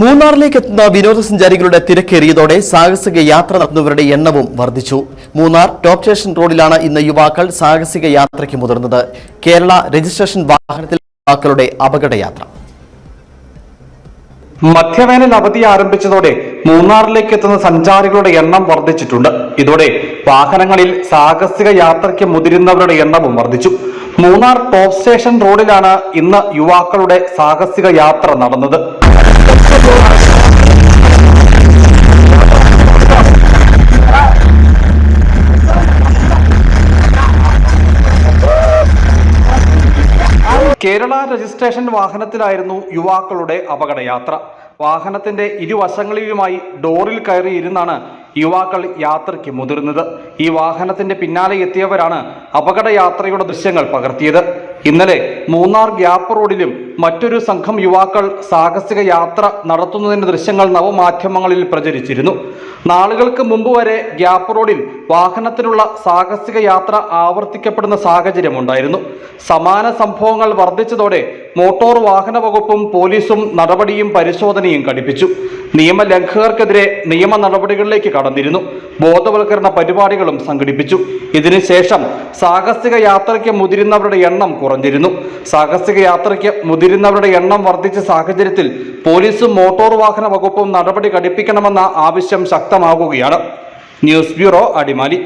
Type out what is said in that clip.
മൂന്നാറിലേക്ക് എത്തുന്ന വിനോദസഞ്ചാരികളുടെ തിരക്കേറിയതോടെ സാഹസിക യാത്ര നടത്തുന്നവരുടെ എണ്ണവും വർദ്ധിച്ചു. മൂന്നാർ ടോപ്പ് സ്റ്റേഷൻ റോഡിലാണ് ഇന്ന് യുവാക്കൾ സാഹസിക യാത്രയ്ക്ക് മുതിർന്നത്. കേരള രജിസ്ട്രേഷൻ വാഹനത്തിൽ യുവാക്കളുടെ അപകടയാത്ര. മധ്യവേനൽ അവധി ആരംഭിച്ചതോടെ മൂന്നാറിലേക്ക് എത്തുന്ന സഞ്ചാരികളുടെ എണ്ണം വർദ്ധിച്ചിട്ടുണ്ട്. ഇതോടെ വാഹനങ്ങളിൽ സാഹസിക യാത്രയ്ക്ക് മുതിരുന്നവരുടെ എണ്ണവും വർദ്ധിച്ചു. മൂന്നാർ ടോപ്പ് സ്റ്റേഷൻ റോഡിലാണ് ഇന്ന് യുവാക്കളുടെ സാഹസിക യാത്ര നടന്നത്. കേരള രജിസ്ട്രേഷൻ വാഹനത്തിലായിരുന്നു യുവാക്കളുടെ അപകടയാത്ര. വാഹനത്തിന്റെ ഇരുവശങ്ങളിലുമായി ഡോറിൽ കയറി ഇരുന്നാണ് യുവാക്കൾ യാത്രയ്ക്ക് മുതിർന്നത്. ഈ വാഹനത്തിന്റെ പിന്നാലെ എത്തിയവരാണ് അപകടയാത്രയുടെ ദൃശ്യങ്ങൾ പകർത്തിയത്. ഇന്നലെ മൂന്നാർ ഗ്യാപ്പ് റോഡിലും മറ്റൊരു സംഘം യുവാക്കൾ സാഹസിക യാത്ര നടത്തുന്നതിന്റെ ദൃശ്യങ്ങൾ നവമാധ്യമങ്ങളിൽ പ്രചരിച്ചിരുന്നു. നാളുകൾക്ക് മുമ്പ് വരെ ഗ്യാപ്പ് റോഡിൽ വാഹനത്തിനുള്ള സാഹസിക യാത്ര ആവർത്തിക്കപ്പെടുന്ന സാഹചര്യമുണ്ടായിരുന്നു സമാന സംഭവങ്ങൾ വർദ്ധിച്ചതോടെ മോട്ടോർ വാഹന വകുപ്പും പോലീസും നടപടിയും പരിശോധനയും കടുപ്പിച്ചു നിയമലംഘകർക്കെതിരെ നിയമ നടപടികളിലേക്ക് കടന്നിരുന്നു. ബോധവൽക്കരണ പരിപാടികളും സംഘടിപ്പിച്ചു. ഇതിനുശേഷം സാഹസിക യാത്രയ്ക്ക് മുതിരുന്നവരുടെ എണ്ണം കുറഞ്ഞിരുന്നു. സാഹസിക യാത്രയ്ക്ക് മുതിരുന്നവരുടെ എണ്ണം വർദ്ധിച്ച സാഹചര്യത്തിൽ പോലീസും മോട്ടോർ വാഹന വകുപ്പും നടപടി കടുപ്പിക്കണമെന്ന ആവശ്യം ശക്തമാകുകയാണ്. News bureau Adimali.